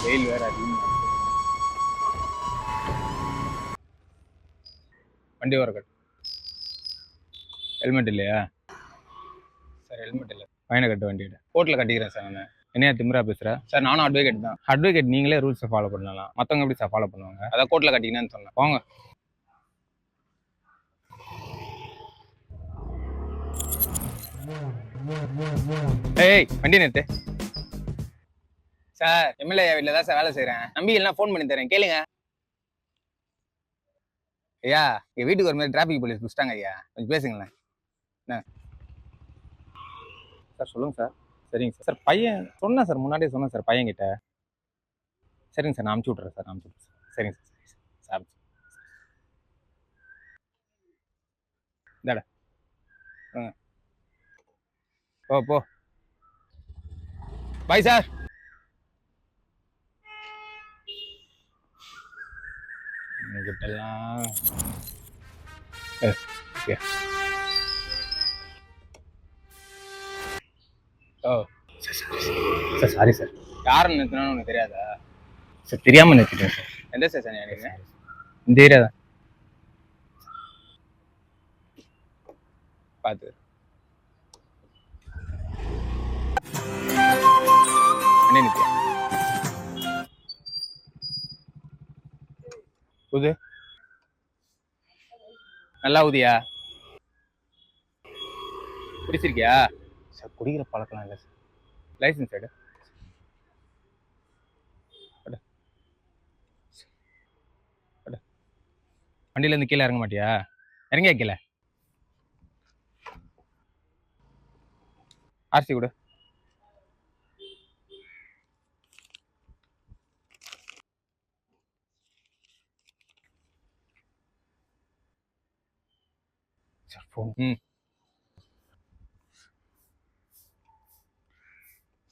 வெயில் வேற அதிகமாக. வண்டி வர கட்டு ஹெல்மெட் இல்லையா சார் ஹெல்மெட் இல்லை ஃபைனை கட்டு வண்டியிட கோர்ட்டில் கட்டிக்கிறேன் சார் நான் என்னையா திமிரா பேசுகிறேன் சார் நானும் அட்வொகேட் தான் அட்வொகேட் நீங்களே ரூல்ஸை ஃபாலோ பண்ணலாம் மற்றவங்க எப்படி சார் ஃபாலோ பண்ணுவாங்க அதான் கோர்ட்டில் கட்டிக்கினேன்னு சொன்னேன் போங்க ஏய் வண்டி நிறுத்து சார் எம்எல்ஏ வீட்டில் தான் சார் வேலை செய்கிறேன் நம்பிக்கைலாம் ஃபோன் பண்ணி தரேன். கேளுங்க. ஐயா எங்கள் வீட்டுக்கு ஒரு மாதிரி டிராஃபிக் போலீஸ் பிடிச்சிட்டாங்க ஐயா. கொஞ்சம் பேசுங்களேன். என்ன? சார் சொல்லுங்க சார். சரிங்க சார். சார் பையன் சொன்னேன் சார் முன்னாடியே சொன்னேன் சார் பையன் கிட்ட சரிங்க சார் நான் அமுச்சு விட்றேன் சார் அமுச்சு விட்றேன் சார். சரிங்க சார் சரிங்க சார். சார் இந்தாடா ஓ போ போ. பாய் சார் உங்ககிட்டலாம் ஏ. ஓ சார் சாரி சார் யாரை நிறுத்தினாலும் உனக்கு தெரியாதா? சார் தெரியாமல் நிறுத்திட்டேன் சார் எந்த ஸ்டேஷன் எனக்கு இந்த ஏரியா தான் பார்த்து புது? நல்லா ஊதியா? குடிச்சிருக்கியா? சார் குடிக்கிற பழக்கம் இல்லை சார் லைசன்ஸ் எடு. எடு. எடு. வண்டியில இருந்து கீழே இறங்க மாட்டியா? இறங்கியா கீழே? ஆர்சி கொடு. சார் ஃபோன் ம்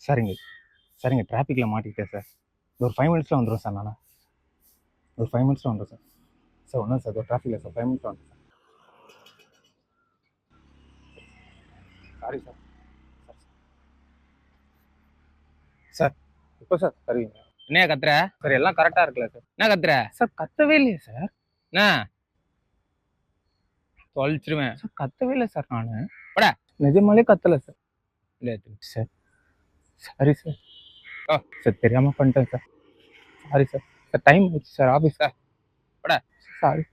சரிங்க சரிங்க டிராஃபிக்கில் மாட்டிக்கிட்டேன் சார் ஒரு ஃபைவ் மினிட்ஸில் வந்துடும் சார் நான். ஒரு ஃபைவ் மினிட்ஸில் வந்துடும் சார் சார் ஒன்றும் சார் ஒரு டிராஃபிக்கில் சார் ஃபைவ் மினிட்ஸில் வந்துடும் சார் சாரி சார் சார் இப்போ சார் தருவீங்க என்ன கத்துற? சார் எல்லாம் கரெக்டாக இருக்குல்ல சார் என்ன கத்துற? சார் கத்தவே இல்லையே சார் என்ன? தொலைச்சிருவேன். சார் கத்தவே இல்லை சார் நான். பட. நிஜமாலே கத்தலை சார். இல்லை சார் சாரி சார். ஆ. சார் தெரியாமல் பண்ணிட்டேன் sir. Sorry sir. Sir time ஆச்சு சார் ஆஃபீஸ் சார் பட. சாரி